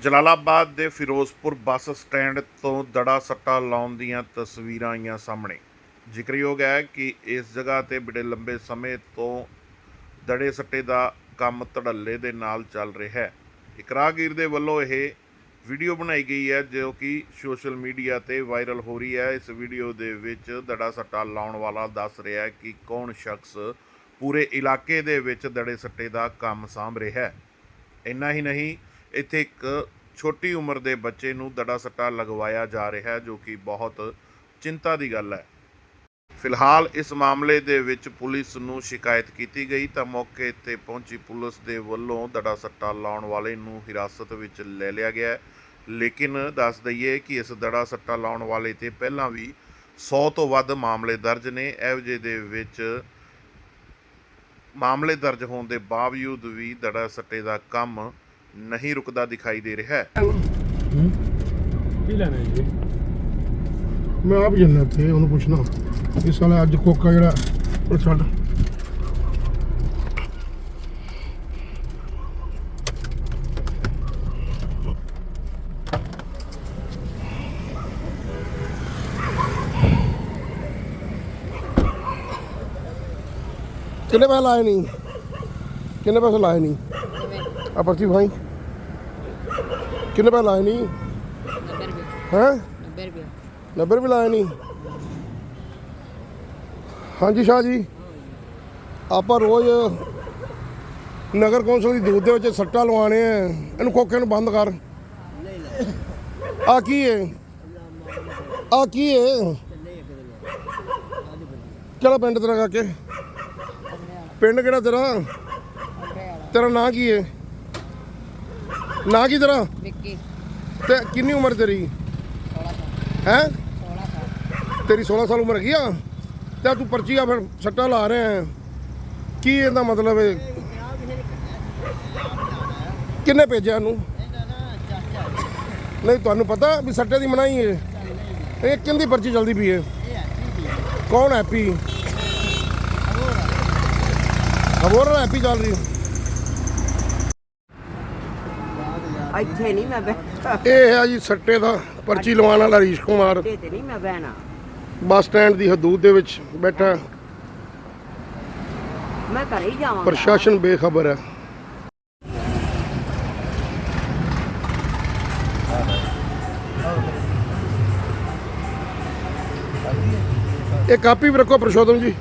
ਜਲਾਲਾਬਾਦ ਦੇ Firozpur bus stand ਤੋਂ ਦੜਾ ਸੱਟਾ ਲਾਉਣ ਦੀਆਂ ਤਸਵੀਰਾਂ ਆਈਆਂ ਸਾਹਮਣੇ। ਜ਼ਿਕਰਯੋਗ ਹੈ ਕਿ ਇਸ ਜਗ੍ਹਾ ਤੇ ਬੜੇ ਲੰਬੇ ਸਮੇਂ ਤੋਂ ਦੜੇ ਸੱਟੇ ਦਾ ਕੰਮ ਧੜੱਲੇ ਦੇ ਨਾਲ ਚੱਲ ਰਿਹਾ ਹੈ। ਇੱਕ ਦੇ ਵੱਲੋਂ ਇਹ ਵੀਡੀਓ ਬਣਾਈ ਗਈ ਹੈ, ਜੋ ਕਿ ਸੋਸ਼ਲ ਮੀਡੀਆ ਤੇ ਵਾਇਰਲ ਹੋ ਰਹੀ ਹੈ। ਇਸ ਵੀਡੀਓ ਦੇ ਵਿੱਚ ਦੜਾ ਸੱਟਾ ਲਾਉਣ ਵਾਲਾ ਦੱਸ ਰਿਹਾ ਹੈ ਕਿ ਕੌਣ ਸ਼ਖਸ ਪੂਰੇ ਇਲਾਕੇ ਦੇ ਵਿੱਚ ਦੜੇ ਸੱਟੇ ਦਾ ਕੰਮ ਸਾਂਭ ਰਿਹਾ ਹੈ। ਇੰਨਾ ਹੀ ਨਹੀਂ ਇੱਥੇ ਇੱਕ ਛੋਟੀ ਉਮਰ ਦੇ ਬੱਚੇ ਨੂੰ ਦੜਾ ਸੱਟਾ ਲਗਵਾਇਆ ਜਾ ਰਿਹਾ ਹੈ, ਜੋ ਕਿ ਬਹੁਤ ਚਿੰਤਾ ਦੀ ਗੱਲ ਹੈ। ਫਿਲਹਾਲ ਇਸ ਮਾਮਲੇ ਦੇ ਵਿੱਚ ਪੁਲਿਸ ਨੂੰ ਸ਼ਿਕਾਇਤ ਕੀਤੀ ਗਈ, ਤਾਂ ਮੌਕੇ ਤੇ ਪਹੁੰਚੀ ਪੁਲਿਸ ਦੇ ਵੱਲੋਂ ਦੜਾ ਸੱਟਾ ਲਾਉਣ ਵਾਲੇ ਨੂੰ ਹਿਰਾਸਤ ਵਿੱਚ ਲੈ ਲਿਆ ਗਿਆ ਹੈ। ਲੇਕਿਨ ਦੱਸ ਦਈਏ ਕਿ ਇਸ ਦੜਾ ਸੱਟਾ ਲਾਉਣ ਵਾਲੇ ਤੇ ਪਹਿਲਾਂ ਵੀ 100 ਤੋਂ ਵੱਧ ਮਾਮਲੇ ਦਰਜ ਨੇ। ਇਹੋ ਜਿਹੇ ਦੇ ਵਿੱਚ ਮਾਮਲੇ ਦਰਜ ਹੋਣ ਦੇ ਬਾਵਜੂਦ ਵੀ ਦੜਾ ਸੱਟੇ ਦਾ ਕੰਮ ਨਹੀਂ ਰੁਕਦਾ ਦਿਖਾਈ ਦੇ ਰਿਹਾ ਹੈ। ਕੀ ਲੈਣਾ ਜੀ? ਮੈਂ ਆਪ ਜੰਨਾ ਤੇ ਉਹਨੂੰ ਪੁੱਛਣਾ। ਇਸ ਸਾਲ ਅੱਜ ਕੋਕਾ ਜਿਹੜਾ ਉਹ ਛੱਡ। ਕਿੰਨੇ ਪੈਸੇ ਲਾਏ ਨਹੀਂ? ਕਿੰਨੇ ਪੈਸੇ ਲਾਏ ਨਹੀਂ? ਆ ਪਰਚੀ ਭਾਈ? ਕਿੰਨੇ ਪੈ ਲਾਏ ਨਹੀਂ 90 ਰੁਪਏ। ਹੈ? 90 ਰੁਪਏ। 90 ਰੁਪਏ ਲਾਏ ਨਹੀਂ ਹਾਂਜੀ ਸ਼ਾਹ ਜੀ। ਆਪਾਂ ਰੋਜ਼ ਨਗਰ ਕੌਂਸਲ ਦੀ ਦੂਤ ਦੇ ਵਿੱਚ ਸੱਟਾ ਲਵਾਣੇ ਆ। ਇਹਨੂੰ ਕੋਕੇ ਨੂੰ ਬੰਦ ਕਰ। ਆ ਕੀ ਹੈ ਆ ਕੀ ਹੈ ਕਿਹੜਾ ਪਿੰਡ ਤੇਰਾ ਕਾਕੇ? ਪਿੰਡ ਕਿਹੜਾ ਤੇਰਾ? ਤੇਰਾ ਨਾਂ ਕੀ ਹੈ ਨਾ ਕੀ ਤੇਰਾ? ਵਿੱਕੀ। ਤੇ ਕਿੰਨੀ ਉਮਰ ਤੇਰੀ? 16 ਸਾਲ। ਹੈ? 16 ਸਾਲ। ਤੇਰੀ 16 ਸਾਲ ਉਮਰ ਹੈਗੀ ਆ? ਤੇ ਤੂੰ ਪਰਚੀ ਆ ਫਿਰ ਸੱਟਾ ਲਾ ਰਿਹਾ ਹੈ? ਕੀ ਇਹਦਾ ਮਤਲਬ ਹੈ ਕਿੰਨੇ ਭੇਜਿਆ ਇਹਨੂੰ? ਨਹੀਂ ਤੁਹਾਨੂੰ ਪਤਾ ਵੀ ਸੱਟੇ ਦੀ ਮਨਾਹੀ ਹੈ। ਇਹ ਕਿੰਦੀ ਪਰਚੀ ਜਲਦੀ ਪਈ ਹੈ? ਕੌਣ ਹੈਪੀ ਖਬਰ ਹੈਪੀ ਚੱਲ ਰਹੀ ਹੈ। ਇੱਥੇ ਨਹੀਂ ਮੈਂ ਬਹਿਣਾ। ਇਹ ਹੈ ਜੀ ਸੱਟੇ ਦਾ ਪਰਚੀ ਲਵਾਉਣ ਵਾਲਾ ਹਰੀਸ਼ ਕੁਮਾਰ। ਤੇ ਨਹੀਂ ਮੈਂ ਬਹਿਣਾ। ਬੱਸ ਸਟੈਂਡ ਦੀ ਹਦੂਦ ਦੇ ਵਿੱਚ ਬੈਠਾ। ਮੈਂ ਘਰੇ ਹੀ ਜਾਵਾਂਗਾ। ਪ੍ਰਸ਼ਾਸਨ ਬੇਖਬਰ ਹੈ। ਇਹ ਕਾਪੀ ਵੀ ਰੱਖੋ ਪ੍ਰਸ਼ੋਤਮ ਜੀ।